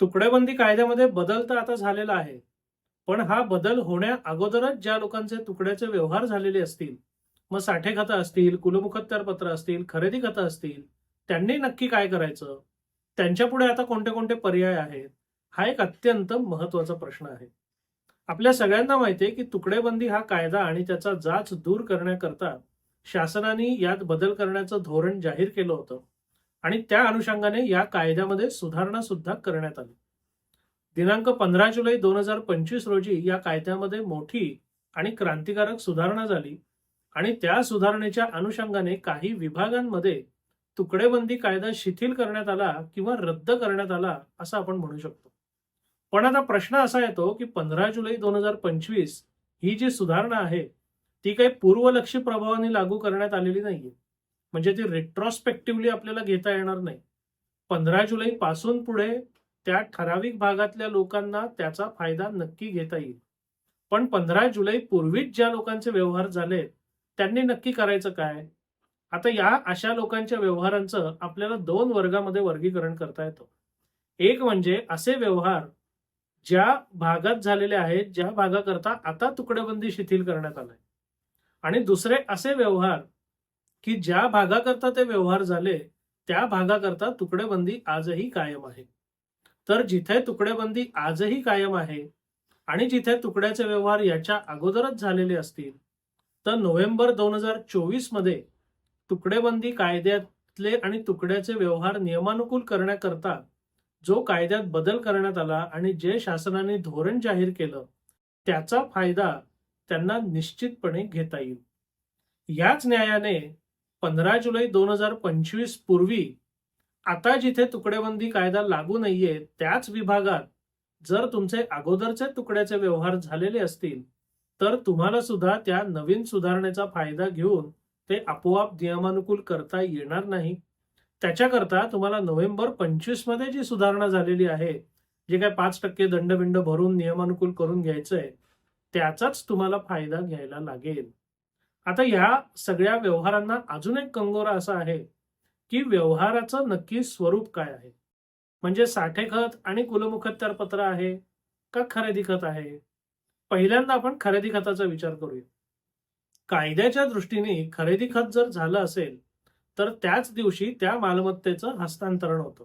तुकडेबंदी कायद्यामध्ये बदल तर आता झालेला आहे. पण हा बदल होण्या अगोदरच ज्या लोकांचे तुकड्याचे व्यवहार झालेले असतील मग साठे खातं असतील कुलमुखत्यारपत्र असतील खरेदी खातं असतील त्यांनी नक्की काय करायचं? त्यांच्या पुढे आता कोणते कोणते पर्याय आहेत? हा एक अत्यंत महत्त्वाचा प्रश्न आहे. आपल्या सगळ्यांना माहिती आहे की तुकडेबंदी हा कायदा आणि त्याचा जाच दूर करण्याकरता शासनाने यात बदल करण्याचं धोरण जाहीर केलं होतं. आणि त्या अनुषंगाने या कायद्यामध्ये सुधारणा सुद्धा करण्यात आली. दिनांक पंधरा जुलै दोन हजार पंचवीस रोजी या कायद्यामध्ये मोठी आणि क्रांतिकारक सुधारणा झाली आणि त्या सुधारणेच्या अनुषंगाने काही विभागांमध्ये तुकडेबंदी कायदा शिथिल करण्यात आला किंवा रद्द करण्यात आला असं आपण म्हणू शकतो. पण आता प्रश्न असा येतो की पंधरा जुलै दोन हजार पंचवीस ही जी सुधारणा आहे ती काही पूर्वलक्षी प्रभावाने लागू करण्यात आलेली नाहीये. म्हणजे ती रेट्रॉस्पेक्टिव्हली आपल्याला घेता येणार नाही. पंधरा जुलै पासून पुढे त्या ठराविक भागातल्या लोकांना त्याचा फायदा नक्की घेता येईल. पण पंधरा जुलै पूर्वीच ज्या लोकांचे व्यवहार झाले त्यांनी नक्की करायचं काय? आता या अशा लोकांच्या व्यवहारांचं आपल्याला दोन वर्गामध्ये वर्गीकरण करता येतं. एक म्हणजे असे व्यवहार ज्या भागात झालेले आहेत ज्या भागाकरता आता तुकडेबंदी शिथिल करण्यात आलाय. आणि दुसरे असे व्यवहार की ज्या भागाकरता ते व्यवहार झाले त्या भागाकरता तुकडेबंदी आजही कायम आहे. तर जिथे तुकडेबंदी आजही कायम आहे आणि जिथे तुकड्याचे व्यवहार याच्या अगोदरच झालेले असतील तर नोव्हेंबर दोन हजार चोवीसमध्ये तुकडेबंदी कायद्यातले आणि तुकड्याचे व्यवहार नियमानुकूल करण्याकरता जो कायद्यात बदल करण्यात आला आणि जे शासनाने धोरण जाहीर केलं त्याचा फायदा त्यांना निश्चितपणे घेता येईल. याच न्यायाने पंधरा जुलै दोन हजार पंचवीस पूर्वी आता जिथे तुकडेबंदी कायदा लागू नाहीये त्याच विभागात जर तुमचे अगोदरचे तुकड्याचे व्यवहार झालेले असतील तर तुम्हाला सुद्धा त्या नवीन सुधारणेचा फायदा घेऊन ते आपोआप नियमानुकूल करता येणार नाही. त्याच्याकरता तुम्हाला नोव्हेंबर पंचवीसमध्ये जी सुधारणा झालेली आहे जे काय पाच टक्के दंडबिंड भरून नियमानुकूल करून घ्यायचंय त्याचाच तुम्हाला फायदा घ्यायला लागेल. आता या सगळ्या व्यवहारांना अजून एक कंगोरा असा आहे की व्यवहाराचं नक्की स्वरूप काय आहे? म्हणजे साठे खत आणि कुलमुखत्यार पत्र आहे का खरेदी खत आहे? पहिल्यांदा आपण खरेदी खताचा विचार करूया. कायद्याच्या दृष्टीने खरेदी खत जर झालं असेल तर त्याच दिवशी त्या मालमत्तेचं हस्तांतरण होतं.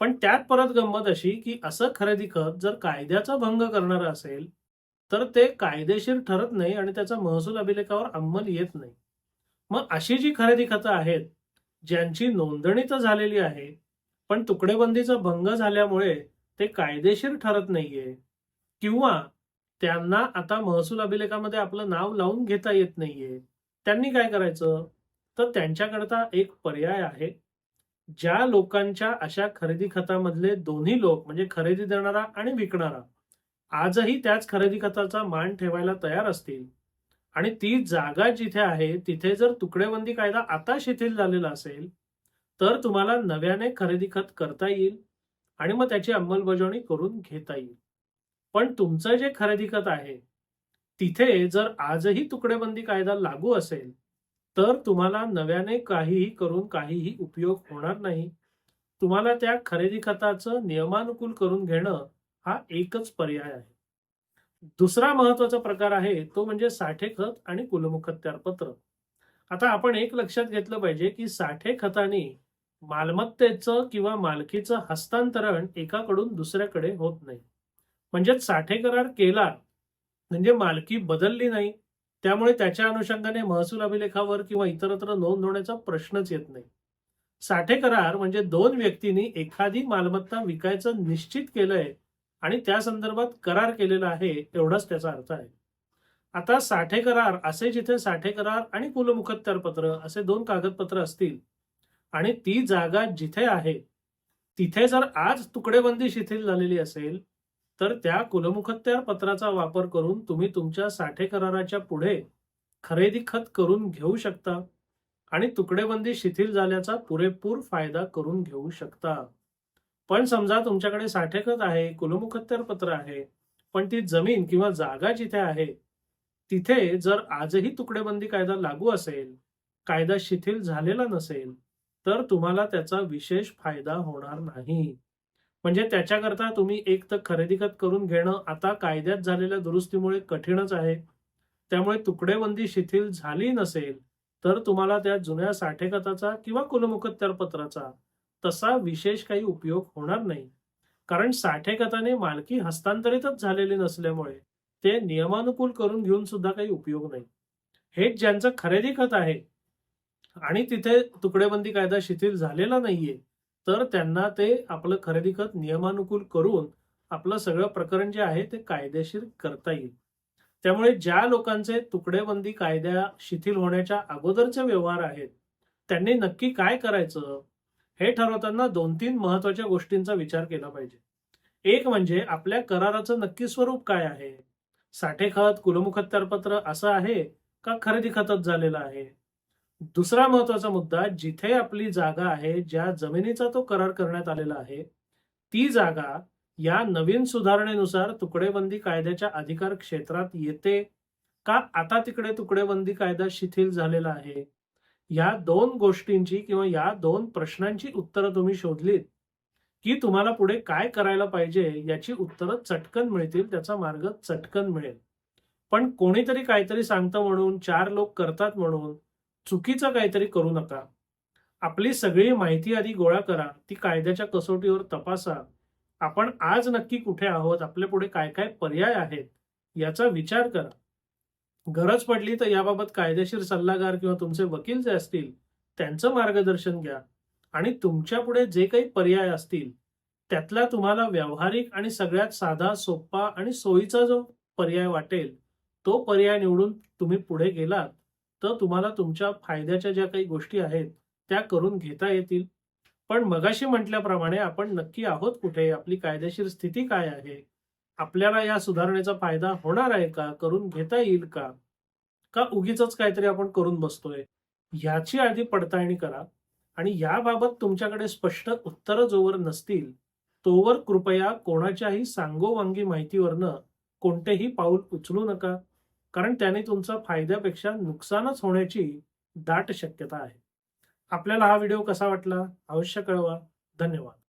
पण त्यात परत गंमत अशी की असं खरेदी खत जर कायद्याचा भंग करणारं असेल तर ते कायदेशीर ठरत नाही आणि त्याचा महसूल अभिलेखावर अंमल येत नाही. मग अशी जी खरेदी खतं आहेत ज्यांची नोंदणी तर झालेली आहे पण तुकडेबंदीचा भंग झाल्यामुळे ते कायदेशीर ठरत नाहीये किंवा त्यांना आता महसूल अभिलेखामध्ये आपलं नाव लावून घेता येत नाहीये त्यांनी काय करायचं? तर त्यांच्याकरता एक पर्याय आहे. ज्या लोकांच्या अशा खरेदी खतामधले दोन्ही लोक म्हणजे खरेदी देणारा आणि विकणारा आजही त्याच खरेदी खताचा मान ठेवायला तयार असतील. आणि ती जागा जिथे आहे तिथे जर तुकडेबंदी कायदा आता शिथिल झालेला असेल तर तुम्हाला नव्याने खरेदी खत करता येईल आणि मग त्याची अंमलबजावणी करून घेता येईल. पण तुमचं जे खरेदी खत आहे तिथे जर आजही तुकडेबंदी कायदा लागू असेल तर तुम्हाला नव्याने काहीही करून काहीही उपयोग होणार नाही. तुम्हाला त्या खरेदी खताचं नियमानुकूल करून घेणं हा एकच पर्याय आहे. दुसरा महत्त्वाचा प्रकार आहे तो म्हणजे साठे खत आणि कुलमुखत्यार पत्र. आता आपण एक लक्षात घेतलं पाहिजे की साठे खताने मालमत्तेचं किंवा मालकीचं हस्तांतरण एकाकडून दुसऱ्याकडे होत नाही. म्हणजेच साठे करार केला म्हणजे मालकी बदलली नाही. त्यामुळे त्याच्या अनुषंगाने महसूल अभिलेखावर किंवा इतरत्र नोंद होण्याचा प्रश्नच येत नाही. साठे करार म्हणजे दोन व्यक्तींनी एखादी मालमत्ता विकायचं निश्चित केलंय आणि त्या संदर्भात करार केलेला आहे एवढाच त्याचा अर्थ आहे. आता साठे करार असे जिथे साठे करार आणि कुलमुखत्यार पत्र असे दोन कागदपत्र असतील आणि ती जागा जिथे आहे तिथे जर आज तुकडेबंदी शिथिल झालेली असेल तर त्या कुलमुखत्यार पत्राचा वापर करून तुम्ही तुमच्या साठे कराराच्या पुढे खरेदी खत करून घेऊ शकता आणि तुकडेबंदी शिथिल झाल्याचा पुरेपूर फायदा करून घेऊ शकता. पण समजा तुमच्याकडे साठेखत आहे कुलमुखत्तर पत्र आहे पण ती जमीन किंवा जागा जिथे आहे तिथे जर आजही तुकडेबंदी कायदा लागू असेल कायदा शिथिल झालेला नसेल तर तुम्हाला त्याचा विशेष फायदा होणार नाही. म्हणजे त्याच्याकरता तुम्ही एक तर खरेदी खत करून घेणं आता कायद्यात झालेल्या दुरुस्तीमुळे कठीणच आहे. त्यामुळे तुकडेबंदी शिथिल झाली नसेल तर तुम्हाला त्या जुन्या साठे खताचा किंवा कुलमुखत्यार पत्राचा तसा विशेष काही उपयोग होणार नाही. कारण साठे खताने मालकी हस्तांतरितच झालेली नसल्यामुळे ते नियमानुकूल करून घेऊन सुद्धा काही उपयोग नाही. हेच ज्यांचं खरेदी खत आहे आणि तिथे तुकडेबंदी कायदा शिथिल झालेला नाहीये तर त्यांना ते आपलं खरेदी खत नियमानुकूल करून आपलं सगळं प्रकरण जे आहे ते कायदेशीर करता येईल. त्यामुळे ज्या लोकांचे तुकडेबंदी कायद्या शिथिल होण्याच्या अगोदरचे व्यवहार आहेत त्यांनी नक्की काय करायचं? हे ठरवताना दोन तीन महत्त्वाच्या गोष्टींचा विचार केला पाहिजे. एक म्हणजे आपल्या कराराचं नक्की स्वरूप काय आहे? साठे खत कुलमुखत्यारपत्र असं आहे का खरेदी खतच झालेलं आहे? दुसरा महत्त्वाचा मुद्दा जिथे आपली जागा आहे ज्या जमिनीचा तो करार करण्यात आलेला आहे ती जागा या नवीन सुधारणेनुसार तुकडेबंदी कायद्याच्या अधिकार क्षेत्रात येते का आता तिकडे तुकडेबंदी कायदा शिथिल झालेला आहे? या दोन गोष्टींची किंवा या दोन प्रश्नांची उत्तरं तुम्ही शोधलीत की तुम्हाला पुढे काय करायला पाहिजे याची उत्तरं चटकन मिळतील त्याचा मार्ग चटकन मिळेल. पण कोणीतरी काहीतरी सांगतं म्हणून चार लोक करतात म्हणून चुकीचं काहीतरी करू नका. आपली सगळी माहिती आधी गोळा करा ती कायद्याच्या कसोटीवर तपासा. आपण आज नक्की कुठे आहोत आपल्या पुढे काय काय पर्याय आहेत याचा विचार करा. गरज पडली तर याबाबत कायदेशीर सल्लागार किंवा तुमचे वकील जे असतील त्यांचं मार्गदर्शन घ्या. आणि तुमच्यापुढे जे काही पर्याय असतील त्यातला तुम्हाला व्यावहारिक आणि सगळ्यात साधा सोपा आणि सोयीचा जो पर्याय वाटेल तो पर्याय निवडून तुम्ही पुढे गेलात तर तुम्हाला तुमच्या फायद्याच्या ज्या काही गोष्टी आहेत त्या करून घेता येतील. पण मगाशी म्हटल्याप्रमाणे आपण नक्की आहोत कुठे? आपली कायदेशीर स्थिती काय आहे? आपल्याला या सुधारणेचा फायदा होणार आहे का? करून घेता येईल का? का उगीच काहीतरी आपण करून बसतोय? ह्याची आधी पडताळणी करा आणि याबाबत तुमच्याकडे स्पष्ट उत्तरं जोवर नसतील तोवर कृपया कोणाच्याही सांगोवांगी माहितीवरनं कोणतेही पाऊल उचलू नका कारण त्याने तुमचा फायद्यापेक्षा नुकसानच होण्याची दाट शक्यता आहे. आपल्याला हा व्हिडिओ कसा वाटला? अवश्य कळवा. धन्यवाद.